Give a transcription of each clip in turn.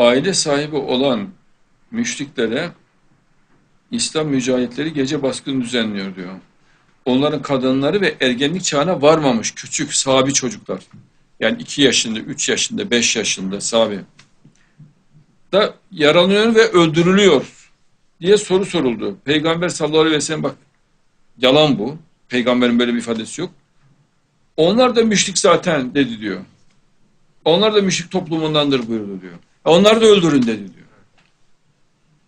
aile sahibi olan müşriklere İslam mücahitleri gece baskın düzenliyor diyor. Onların kadınları ve ergenlik çağına varmamış küçük sahabi çocuklar. Yani iki yaşında, üç yaşında, beş yaşında sahabi. Da yaralanıyor ve öldürülüyor diye soru soruldu. Peygamber sallallahu aleyhi ve sellem bak yalan bu. Peygamberin böyle bir ifadesi yok. Onlar da müşrik zaten dedi diyor. Onlar da müşrik toplumundandır buyurdu diyor. Onlar da öldürün dedi diyor.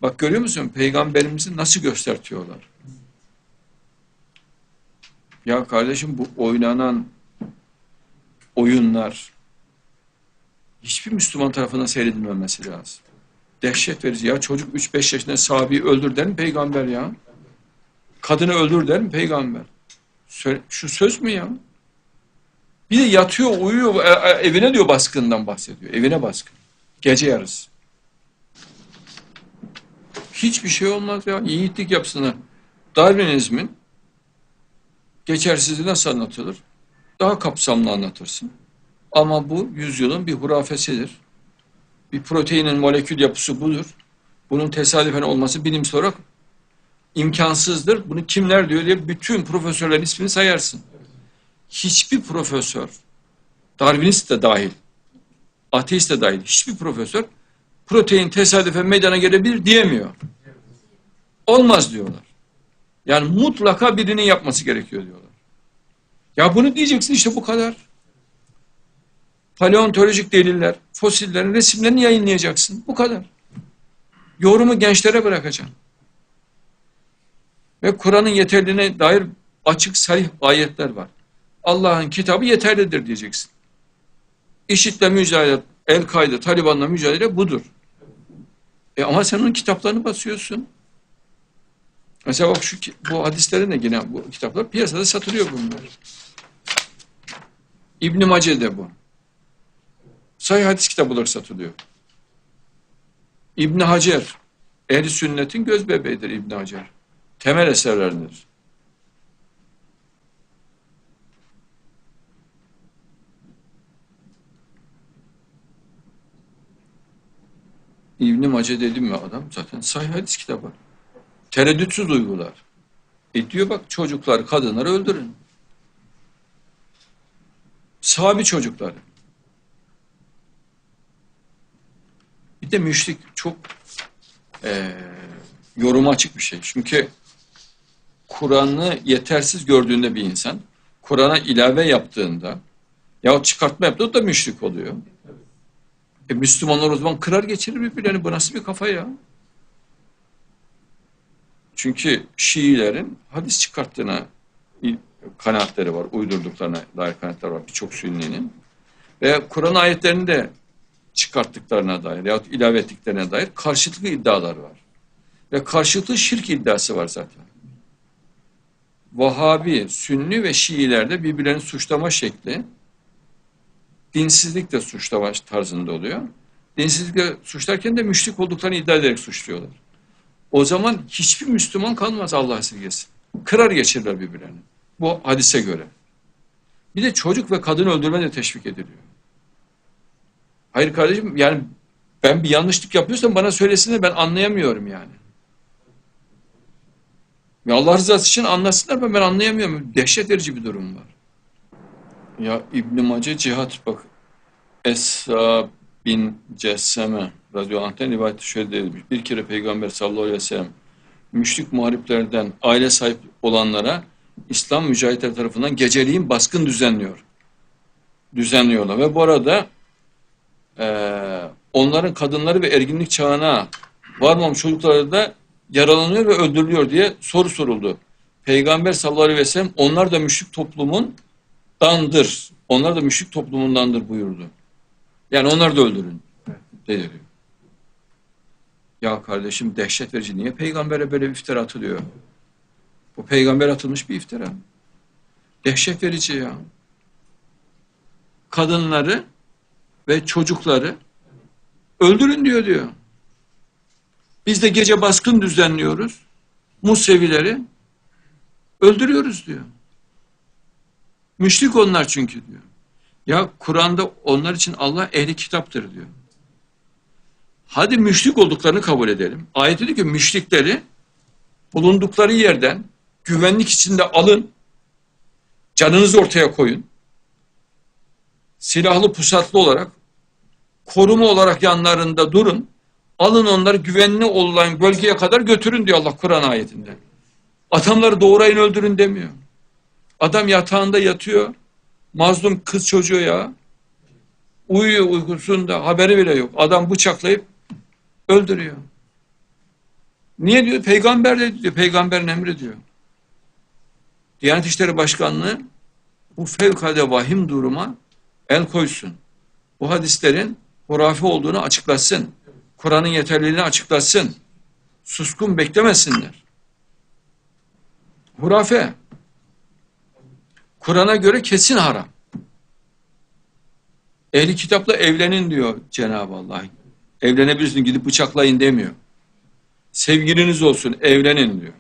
Bak görüyor musun peygamberimizi nasıl göstertiyorlar? Ya kardeşim bu oynanan oyunlar hiçbir Müslüman tarafından seyredilmemesi lazım. Dehşet verici ya çocuk 3-5 yaşında sahabeyi öldür der mi peygamber ya? Kadını öldür der mi peygamber? Şu söz mü ya? Bir de yatıyor, uyuyor, e- e- evine diyor baskından bahsediyor. Evine baskın. Gece yarısı. Hiçbir şey olmaz ya. Yiğitlik yapsına. Darwinizmin geçersizliği nasıl anlatılır? Daha kapsamlı anlatırsın. Ama bu yüzyılın bir hurafesidir. Bir proteinin molekül yapısı budur. Bunun tesadüfen olması bilimsel olarak imkansızdır. Bunu kimler diyor diye bütün profesörlerin ismini sayarsın. Hiçbir profesör, Darwinist de dahil, ateist de dahil, hiçbir profesör protein tesadüfen meydana gelebilir diyemiyor. Olmaz diyorlar. Yani mutlaka birinin yapması gerekiyor diyorlar. Ya bunu diyeceksin işte bu kadar. Paleontolojik deliller, fosillerin resimlerini yayınlayacaksın. Bu kadar. Yorumu gençlere bırakacaksın. Ve Kur'an'ın yeterliğine dair açık sarih ayetler var. Allah'ın kitabı yeterlidir diyeceksin. İşitle mücadele, El-Kaide, Taliban'la mücadele budur. E ama sen onun kitaplarını basıyorsun. Mesela bak şu bu hadislerin de yine bu kitaplar piyasada satılıyor bunlar. İbn Mace'de bu. Sahih hadis kitapları satılıyor. İbn Hacer, ehli sünnetin göz bebeğidir İbn Hacer. Temel eserlerindir. İbn Mace dedim mi adam zaten sahih hadis kitabı. Tereddütsüz uygular. E diyor bak çocuklar, kadınları öldürün. Sahabi çocukları. Bir de müşrik çok eee yoruma açık bir şey. Çünkü Kur'an'ı yetersiz gördüğünde bir insan, Kur'an'a ilave yaptığında yahut çıkartma yaptığında da müşrik oluyor. E Müslümanlar o zaman kırar geçirir birbirlerini. Bu nasıl bir kafa ya? Çünkü Şiilerin hadis çıkarttığına kanaatleri var, uydurduklarına dair kanaatler var birçok sünninin. Ve Kur'an ayetlerini de çıkarttıklarına dair yahut ilave ettiklerine dair karşılıklı iddialar var. Ve karşılıklı şirk iddiası var zaten. Vahabi, Sünni ve Şiilerde birbirlerini suçlama şekli dinsizlikle suçlama tarzında oluyor. Dinsizlikle suçlarken de müşrik olduklarını iddia ederek suçluyorlar. O zaman hiçbir Müslüman kalmaz Allah esirgesin. Kırar geçirirler birbirlerini. Bu hadise göre. Bir de çocuk ve kadın öldürme de teşvik ediliyor. Hayır kardeşim yani ben bir yanlışlık yapıyorsam bana söylesinler ben anlayamıyorum yani. Ya Allah rızası için anlatsınlar ben, ben anlayamıyorum. Dehşet verici bir durum var. Ya İbn Mace cihat bak Esra bin Cesseme radıyallahu anh'ten rivayeti şöyle demiş. Bir kere Peygamber sallallahu aleyhi ve sellem müşrik muhariplerden aile sahip olanlara İslam mücahitler tarafından geceliğin baskın düzenliyor. Düzenliyorlar ve bu arada eee, onların kadınları ve erginlik çağına varmamış çocukları da yaralanıyor ve öldürülüyor diye soru soruldu. Peygamber sallallahu aleyhi ve sellem onlar da müşrik toplumun dandır. Onlar da müşrik toplumundandır buyurdu. Yani onlar da öldürün dedi. Ya kardeşim dehşet verici. Niye peygambere böyle bir iftira atılıyor? Bu peygamber atılmış bir iftira. Dehşet verici ya. Kadınları ve çocukları öldürün diyor diyor. Biz de gece baskın düzenliyoruz. Musevileri öldürüyoruz diyor. Müşrik onlar çünkü diyor. Ya Kur'an'da onlar için Allah ehli kitaptır diyor. Hadi müşrik olduklarını kabul edelim. Ayet diyor ki müşrikleri bulundukları yerden güvenlik içinde alın. Canınızı ortaya koyun. Silahlı pusatlı olarak koruma olarak yanlarında durun. Alın onları güvenli olan bölgeye kadar götürün diyor Allah Kur'an ayetinde. Adamları doğrayın öldürün demiyor. Adam yatağında yatıyor. Mazlum kız çocuğu ya. Uyuyor uykusunda haberi bile yok. Adam bıçaklayıp öldürüyor. Niye diyor? Peygamber de diyor. Peygamberin emri diyor. Diyanet İşleri Başkanlığı bu fevkalade vahim duruma el koysun. Bu hadislerin hurafe olduğunu açıklasın. Kur'an'ın yeterliliğini açıklasın. Suskun beklemesinler. Hurafe. Kur'an'a göre kesin haram. Ehli kitapla evlenin diyor Cenab-ı Allah. Evlenebilirsiniz gidip bıçaklayın demiyor. Sevgiliniz olsun evlenin diyor.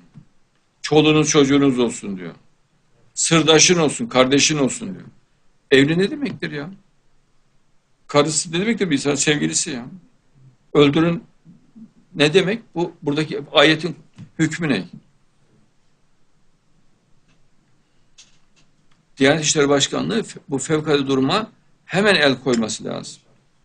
Çoluğunuz çocuğunuz olsun diyor. Sırdaşın olsun, kardeşin olsun diyor. Evli ne demektir ya? Karısı ne demektir bir insan sevgilisi ya? Öldürün ne demek? Bu buradaki ayetin hükmü ne? Diyanet İşleri Başkanlığı bu fevkalade duruma hemen el koyması lazım.